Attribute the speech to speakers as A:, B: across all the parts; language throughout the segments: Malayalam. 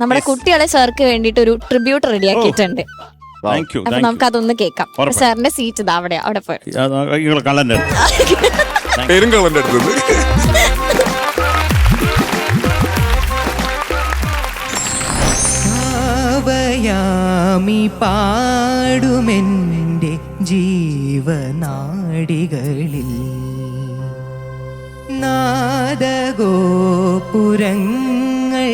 A: നമ്മുടെ കുട്ടികളെ സാർക്ക് വേണ്ടിട്ട് ഒരു ട്രിബ്യൂട്ട് റെഡിയാക്കിയിട്ടുണ്ട്
B: താങ്ക് യു
A: അപ്പൊ നമുക്ക് അതൊന്ന് കേൾക്കാം.
B: ഉറപ്പായും.
A: സാറിന്റെ സീറ്റ് ഇതാ അവിടെ അവിടെ പോയി.
B: കള്ളന്റെ
C: പെരുങ്കളന്റെ അടുത്ത്.
D: ആവയാമി പാടുമെന്റെ ജീവനാടികളിൽ നാദഗോപുരങ്ങൾ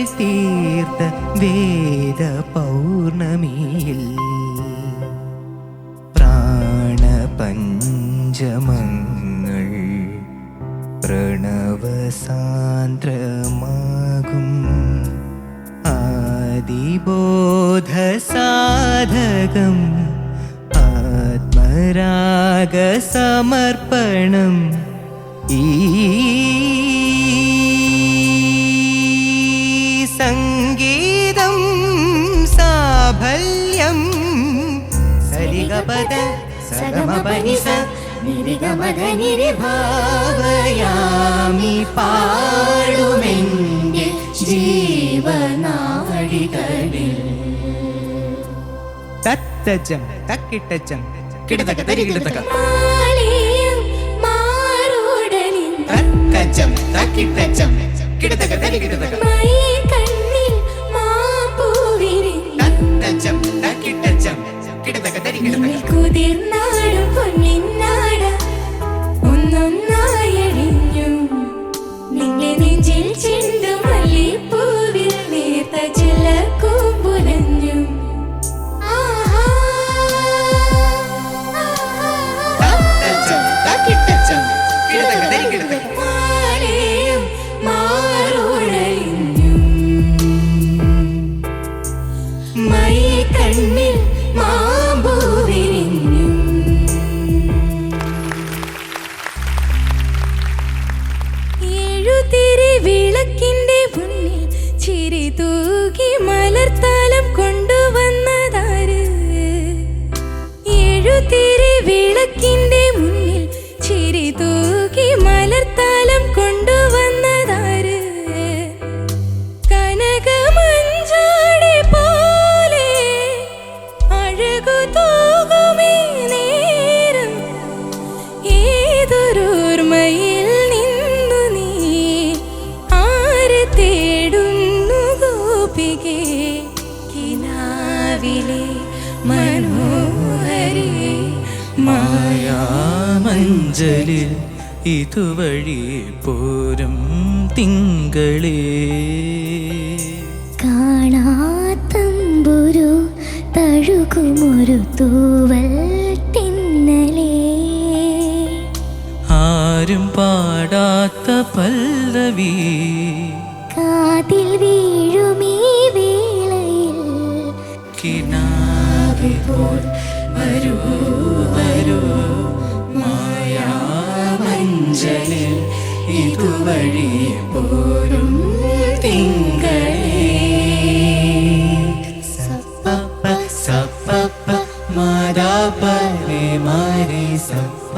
D: തീർത്ത വേദ പൗർണമിയിൽ പ്രാണപഞ്ചമങ്ങൾ പ്രണവസാന്ദ്രമാകും. ആദിബോധസാധകം ആത്മരാഗസമർപ്പണം. ഈ സംഗീതം സാഫല്യം സരിഗപദ സഗമപനിസ ഭാവയാമി പാടുമെന്റെ ജീവനാടികളിൽ തത്തജം തക്കിട്ടജം കിടതക തരി കിടതക. തത്തജം തക്കിട്ടജം കിടതക തരി കിടതക.
E: എഴുതിരി വിളക്കിന്റെ മുന്നിൽ ചിരി തൂകി മലർത്താലം കൊണ്ടുവന്നതാര്? എഴുതിരി വിളക്കിന്റെ മുന്നിൽ ചിരി തൂകി മലർത്താലം കൊണ്ടുവന്നതാര്? കനകമഞ്ചാടി പോലെ അഴകു തൂകുമേ നേരം ഏതൊരോർമ്മയിൽ
D: മായാമഞ്ചലിൽ ഇതുവഴി പോരും തിങ്കളേ.
E: കാണാത്തമ്പുരു തഴുകുമൊരു തൂവൽ തിന്നലേ.
D: ആരും പാടാത്ത പല്ലവി.
E: കാതിൽ വീഴുമീ വേളയിൽ
D: കിനാവി പോൽ വരൂ വരൂ. മായാമഞ്ചലിൽ ഇതുവഴി പോരും തിങ്കളേ. സപ്പ സപ്പപ്പ മാതാപരേ മാരി. സപ്പ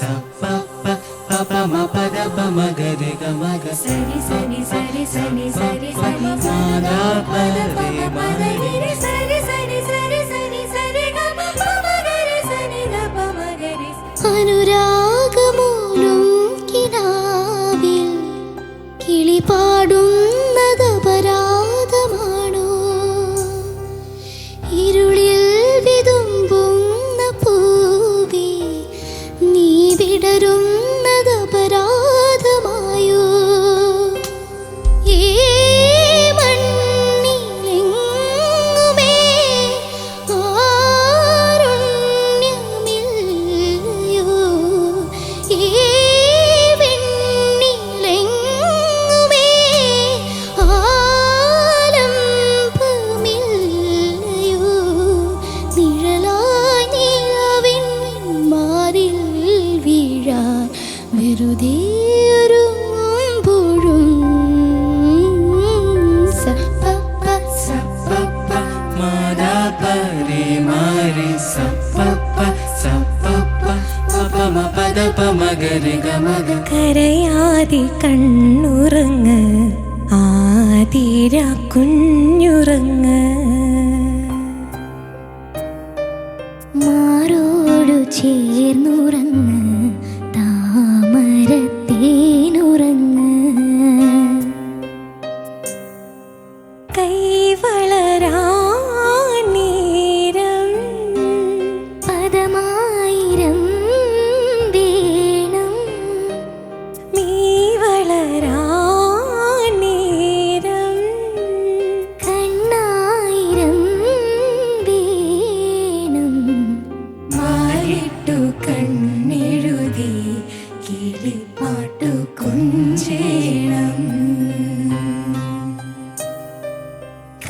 D: സപ്പ പപ മപദ പമഗരി ഗമഗ
E: സരി സരി സരി സരി സരി സരി
D: മാതാപരേ മാരി.
E: സരി സരി കരയാതി കണ്ണുറങ്ങ് ആതിര കുഞ്ഞുറങ്ങ്.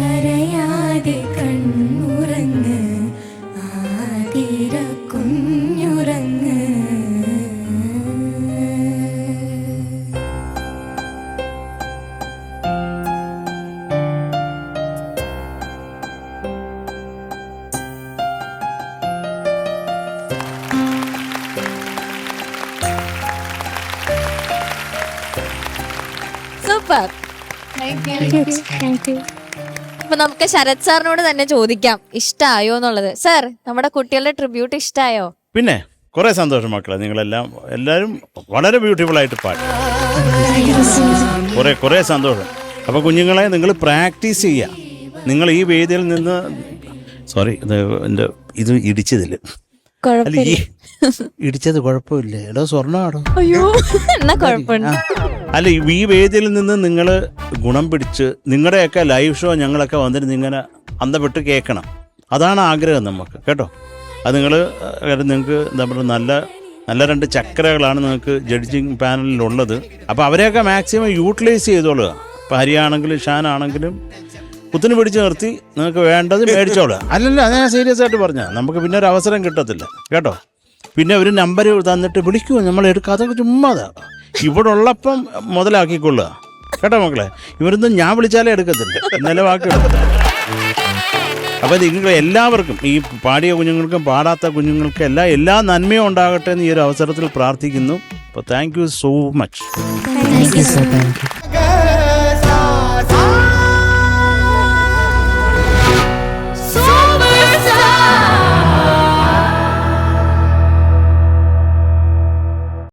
E: കരയാതെ കണ്ണുറങ്ങ് ആതിര കുഞ്ഞുറങ്ങ്.
A: സൂപ്പർ അപ്പൊ നമുക്ക് ശരത് സാറിനോട് തന്നെ ചോദിക്കാം. ഇഷ്ടായോ എന്നുള്ളത്. സാർ നമ്മുടെ കുട്ടികളുടെ ട്രിബ്യൂട്ട് ഇഷ്ടായോ?
B: പിന്നെ കുറെ സന്തോഷം മക്കളെ. നിങ്ങളെല്ലാം എല്ലാരും വളരെ ബ്യൂട്ടിഫുൾ ആയിട്ട് പാടി. കുറെ കുറെ സന്തോഷം. അപ്പോൾ കുഞ്ഞുങ്ങളെ നിങ്ങൾ പ്രാക്ടീസ് ചെയ്യുക. നിങ്ങൾ ഈ വേദിയിൽ നിന്ന് സോറി ഇത് എന്റെ ഇത് ഇടിച്ചതിൽ ഇടിച്ചത് കുഴപ്പമില്ല? എടോ സ്വർണമാടോ
A: അയ്യോ എന്നാ കുഴപ്പമുണ്ട്.
B: അല്ല ഈ- വേദിയിൽ നിന്ന് നിങ്ങൾ ഗുണം പിടിച്ച് നിങ്ങളുടെയൊക്കെ ലൈവ് ഷോ ഞങ്ങളൊക്കെ വന്നിരുന്ന് ഇങ്ങനെ അന്തപ്പെട്ട് കേൾക്കണം. അതാണ് ആഗ്രഹം നമുക്ക് കേട്ടോ? അത് നിങ്ങൾ നിങ്ങൾക്ക് എന്താ പറയുക നല്ല നല്ല രണ്ട് ചക്രകളാണ് നിങ്ങൾക്ക് ജഡ്ജിങ് പാനലിലുള്ളത് അപ്പോൾ അവരെയൊക്കെ മാക്സിമം യൂട്ടിലൈസ് ചെയ്തോളുക. ഇപ്പോൾ ഹരിയാണെങ്കിലും ഷാൻ ആണെങ്കിലും കുത്തിന് പിടിച്ച് നിർത്തി നിങ്ങൾക്ക് വേണ്ടത് മേടിച്ചോളുക. അല്ലല്ല അത് ഞാൻ സീരിയസ് ആയിട്ട് പറഞ്ഞ നമുക്ക് പിന്നെ ഒരു അവസരം കിട്ടത്തില്ല കേട്ടോ? പിന്നെ ഒരു നമ്പർ തന്നിട്ട് വിളിക്കുമോ നമ്മൾ എടുക്കാതെ ചുമ്മാതാണ് ചുമ്മാതാ. ഇവിടെ ഉള്ളപ്പം മുതലാക്കിക്കൊള്ളുക. കേട്ടോ മക്കളെ? ഇവരൊന്നും ഞാൻ വിളിച്ചാലേ എടുക്കത്തില്ല. ഇന്നലെ വാക്ക്. അപ്പോൾ നിങ്ങൾ എല്ലാവർക്കും ഈ പാടിയ കുഞ്ഞുങ്ങൾക്കും പാടാത്ത കുഞ്ഞുങ്ങൾക്കും എല്ലാം എല്ലാ നന്മയും ഉണ്ടാകട്ടെ എന്ന് ഈ ഒരു അവസരത്തിൽ പ്രാർത്ഥിക്കുന്നു. അപ്പോൾ thank you so much
E: thank you so much